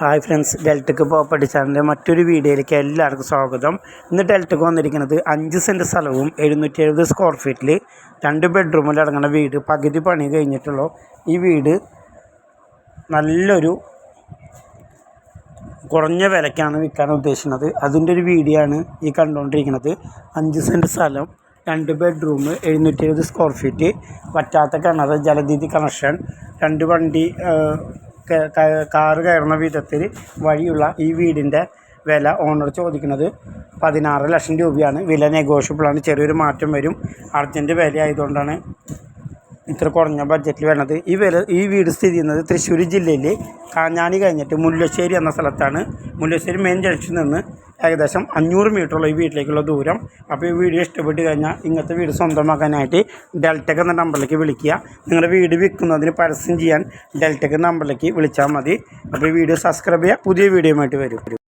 Hi friends ഡെൽറ്റക്ക് property ചാനലിന്റെ മറ്റൊരു വീഡിയോയിലേക്ക് എല്ലാവർക്കും സ്വാഗതം. ഇന്ന് ഡെൽറ്റക്ക് വന്നിരിക്കുന്നത് അഞ്ച് സെന്റ് സ്ഥലവും എഴുന്നൂറ്റി എഴുപത് സ്ക്വയർ ഫീറ്റിൽ രണ്ട് ബെഡ്റൂമിൽ അടങ്ങുന്ന വീട്. പകുതി പണി കഴിഞ്ഞിട്ടുള്ളൂ. ഈ വീട് നല്ലൊരു കുറഞ്ഞ വിലയ്ക്കാണ് വിൽക്കാൻ ഉദ്ദേശിക്കുന്നത്. അതിന്റെ ഒരു വീഡിയോ ആണ് ഈ കണ്ടുകൊണ്ടിരിക്കുന്നത്. അഞ്ച് സെന്റ് സ്ഥലം രണ്ട് ബെഡ്റൂം എഴുന്നൂറ്റി എഴുപത് സ്ക്വയർ ഫീറ്റ് വറ്റാത്ത കിണർ ജലനിധി കണക്ഷൻ രണ്ട് വണ്ടി കാറ് കയറുന്ന വിധത്തിൽ വഴിയുള്ള ഈ വീടിന്റെ വില ഓണർ ചോദിക്കുന്നത് പതിനാറ് ലക്ഷം രൂപയാണ്. വില നെഗോഷ്യബിളാണ് ചെറിയൊരു മാറ്റം വരും. അർജന്റ് വില ആയതുകൊണ്ടാണ് ഇത്ര കുറഞ്ഞ ബഡ്ജറ്റിൽ വരണത്. ഈ വില ഈ വീട് സ്ഥിതി ചെയ്യുന്നത് തൃശ്ശൂർ ജില്ലയിൽ കാഞ്ഞാനി കഴിഞ്ഞിട്ട് മുല്ലശ്ശേരി എന്ന സ്ഥലത്താണ്. മുല്ലശ്ശേരി മെയിൻ ജംഗ്ഷനിൽ നിന്ന് ഏകദേശം അഞ്ഞൂറ് മീറ്ററുള്ള ഈ വീട്ടിലേക്കുള്ള ദൂരം. അപ്പോൾ ഈ വീഡിയോ ഇഷ്ടപ്പെട്ട് കഴിഞ്ഞാൽ ഇങ്ങനത്തെ വീട് സ്വന്തമാക്കാനായിട്ട് ഡെൽറ്റക് എന്ന നമ്പറിലേക്ക് വിളിക്കുക. നിങ്ങളുടെ വീട് വിൽക്കുന്നതിന് പരസ്യം ചെയ്യാൻ ഡെൽറ്റക് നമ്പറിലേക്ക് വിളിച്ചാൽ മതി. അപ്പോൾ ഈ വീഡിയോ സബ്സ്ക്രൈബ് ചെയ്യുക. പുതിയ വീഡിയോയുമായിട്ട് വരും.